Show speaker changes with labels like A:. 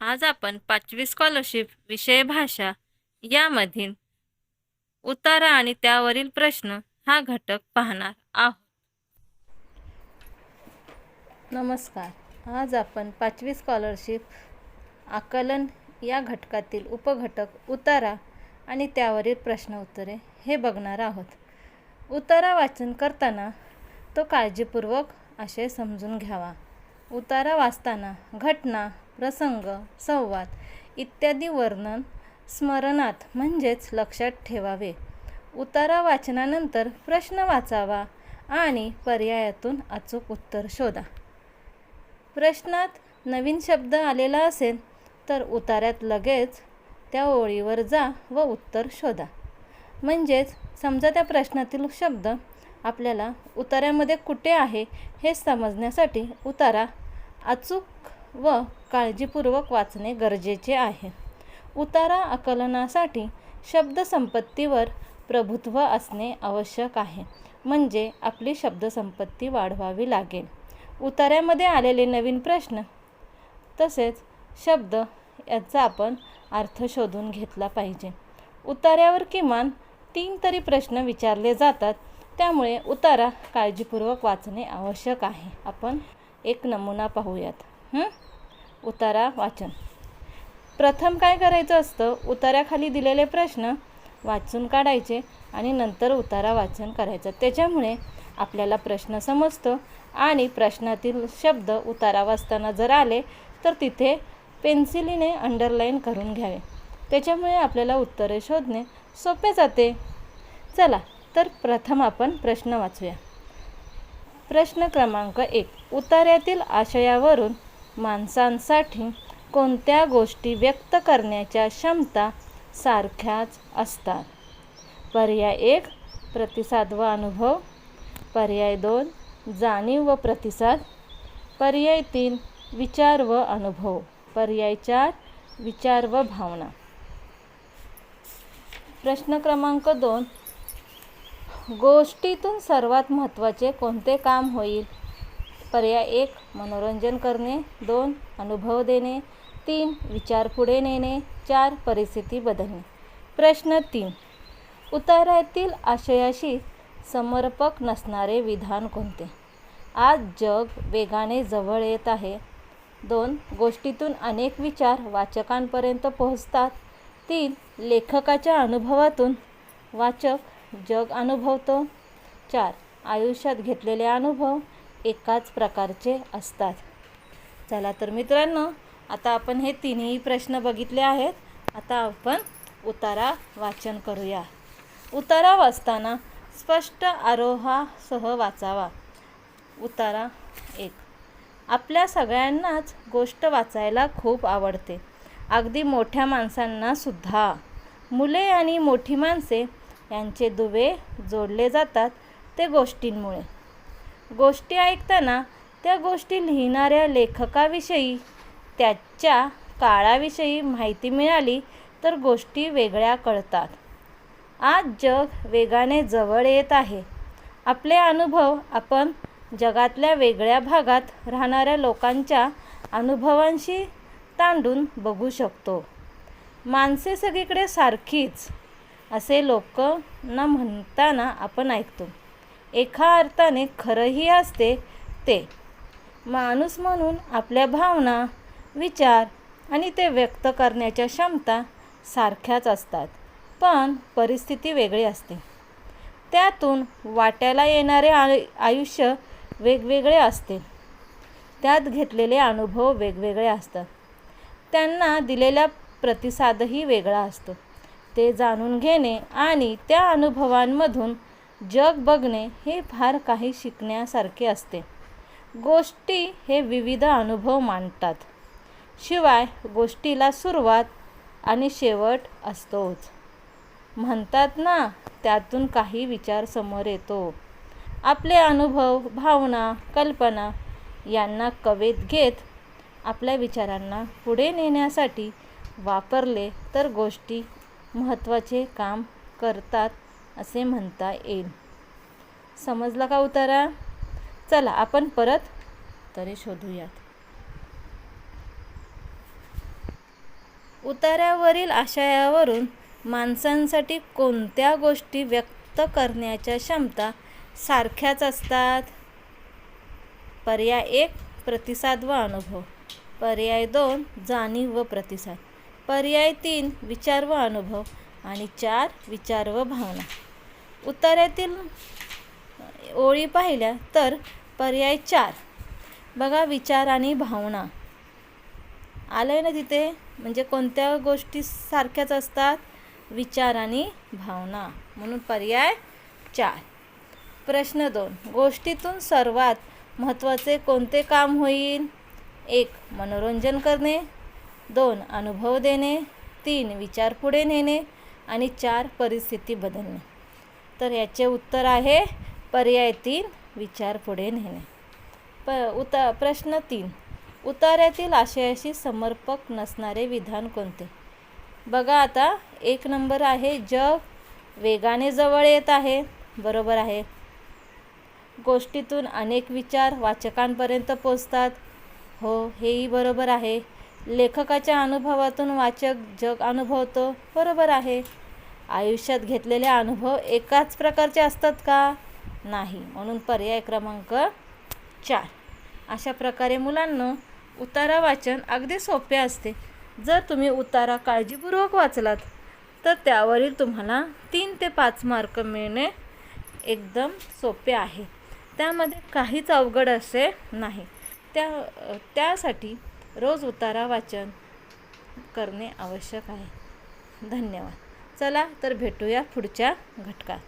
A: आज आपण पाचवी स्कॉलरशिप विषय भाषा यामधील उतारा आणि त्यावरील प्रश्न हा घटक पाहणार आहोत. नमस्कार. आज आपण पाचवी स्कॉलरशिप आकलन या घटकातील उपघटक उतारा आणि त्यावरील प्रश्न उत्तरे हे बघणार आहोत. उतारा वाचन करताना तो काळजीपूर्वक आशय समजून घ्यावा. उतारा वाचताना घटना प्रसंग संवाद इत्यादी वर्णन स्मरणात म्हणजेच लक्षात ठेवावे. उतारा वाचनानंतर प्रश्न वाचावा आणि पर्यायातून अचूक उत्तर शोधा. प्रश्नात नवीन शब्द आलेला असेल तर उतार्यात लगेच त्या ओळीवर जा व उत्तर शोधा. म्हणजेच समजा त्या प्रश्नातील शब्द आपल्याला उतार्यामध्ये कुठे आहे हे समजण्यासाठी उतारा अचूक व काळजीपूर्वक वाचणे गरजेचे आहे. उतारा आकलनासाठी शब्दसंपत्तीवर प्रभुत्व असणे आवश्यक आहे. म्हणजे आपली शब्दसंपत्ती वाढवावी लागेल. उतार्यामध्ये आलेले नवीन प्रश्न तसेच शब्द याचा आपण अर्थ शोधून घेतला पाहिजे. उतार्यावर किमान तीन तरी प्रश्न विचारले जातात त्यामुळे उतारा काळजीपूर्वक वाचणे आवश्यक आहे. आपण एक नमुना पाहूयात. हं? उतारा वाचन. प्रथम काय करायचं असतं? उताऱ्याखाली दिलेले प्रश्न वाचून काढायचे आणि नंतर उतारा वाचन करायचं. त्याच्यामुळे आपल्याला प्रश्न समजतो आणि प्रश्नातील शब्द उतारा वाचताना जर आले तर तिथे पेन्सिलीने अंडरलाईन करून घ्यावे. त्याच्यामुळे आपल्याला उत्तरे शोधणे सोपे जाते. चला तर प्रथम आपण प्रश्न वाचूया. प्रश्न क्रमांक एक. उतार्यातील आशयावरून माणसांसाठी कोणत्या गोष्टी व्यक्त करण्याच्या क्षमता सारख्याच असतात. पर्याय एक प्रतिसाद व अनुभव. पर्याय दोन जाणीव व प्रतिसाद. पर्याय तीन विचार व अनुभव. पर्याय चार विचार व भावना. प्रश्न क्रमांक दोन. गोष्टीतून सर्वात महत्त्वाचे कोणते काम होईल? पर्याय एक मनोरंजन करणे. दोन अनुभव देणे. तीन विचार पुढे नेणे. चार परिस्थिती बदलणे. प्रश्न तीन. उतारातील आशयाशी समर्पक नसणारे विधान कोणते? आज जग वेगाने जवळ येत आहे. दोन गोष्टीतून अनेक विचार वाचकांपर्यंत पोहोचतात. तीन लेखकाच्या अनुभवातून वाचक जग अनुभवतो. चार आयुष्यात घेतलेले अनुभव एकाच प्रकारचे असतात. चला तर मित्रांनो आता आपण हे तिन्ही प्रश्न बघितले आहेत. आता आपण उतारा वाचन करूया. उतारा वाचताना स्पष्ट आरोहासह वाचावा. उतारा एक. आपल्या सगळ्यांनाच गोष्ट वाचायला खूप आवडते. अगदी मोठ्या माणसांनासुद्धा मुले आणि मोठी माणसे यांचे दुवे जोडले जातात ते गोष्टींमुळे. गोष्टी ऐकताना त्या गोष्टी लिहिणाऱ्या लेखकाविषयी त्याच्या काळाविषयी माहिती मिळाली तर गोष्टी वेगळ्या कळतात. आज जग वेगाने जवळ येत आहे. आपले अनुभव आपण जगातल्या वेगळ्या भागात राहणाऱ्या लोकांच्या अनुभवांशी तांडून बघू शकतो. माणसे सगळीकडे सारखीच असे लोक म्हणताना आपण ऐकतो. एका अर्थाने खरंही असते ते. माणूस म्हणून आपल्या भावना विचार आणि ते व्यक्त करण्याच्या क्षमता सारख्याच असतात पण परिस्थिती वेगळी असते. त्यातून वाट्याला येणारे आयु आयुष्य वेगवेगळे असते. त्यात घेतलेले अनुभव वेगवेगळे असतात. त्यांना दिलेला प्रतिसादही वेगळा असतो. ते जाणून घेणे आणि त्या अनुभवांमधून जग बघणे हे फार काही शिकण्यासारखे असते. गोष्टी हे विविध अनुभव मांडतात. शिवाय गोष्टीला सुरुवात आणि शेवट असतोच. म्हणतात ना त्यातून काही विचार समोर येतो. आपले अनुभव भावना कल्पना यांना कवेत घेत आपल्या विचारांना पुढे नेण्यासाठी वापरले तर गोष्टी महत्त्वाचे काम करतात. असे म्हणता येईल. समजला का उतारा? चला आपण परत तरी शोधूयात. उतार्यावरील आशयावरून माणसांसाठी कोणत्या गोष्टी व्यक्त करण्याच्या क्षमता सारख्याच असतात? पर्याय एक प्रतिसाद व अनुभव. पर्याय दोन जाणीव व प्रतिसाद. पर्याय तीन विचार व अनुभव. आणि चार विचार व भावना. उतार्यातील ओळी पाहिल्या तर पर्याय चार. बघा विचार आणि भावना. आलं आहे ना तिथे? म्हणजे कोणत्या गोष्टी सारख्याच असतात? विचार आणि भावना. म्हणून पर्याय चार. प्रश्न दोन. गोष्टीतून सर्वात महत्त्वाचे कोणते काम होईल? एक मनोरंजन करणे. दोन अनुभव देणे. तीन विचार पुढे नेणे. आणि चार परिस्थिती बदलणे. तर याचे उत्तर आहे पर्याय तीन विचार पुढे नेणे. प उता प्रश्न तीन. उतार्यातील आशयाशी समर्पक नसणारे विधान कोणते? बघा आता एक नंबर आहे जग वेगाने जवळ येत आहे बरोबर आहे. गोष्टीतून अनेक विचार वाचकांपर्यंत पोचतात. हो हेही बरोबर आहे. लेखकाच्या अनुभवातून वाचक जग अनुभवतो बरोबर आहे. आयुष्यात घेतलेले अनुभव एकाच प्रकारचे असतात का? नाही. म्हणून पर्याय क्रमांक चार. अशा प्रकारे मुलांना उतारा वाचन अगदी सोपे असते. जर तुम्ही उतारा काळजीपूर्वक वाचलात तर त्यावरील तुम्हाला तीन ते पाच मार्क मिळणे एकदम सोपे आहे. त्यामध्ये काहीच अवघड असे नाही. त्या त्यासाठी रोज उतारा वाचन करणे आवश्यक आहे. धन्यवाद. चला तर भेटूया पुढच्या घटकात.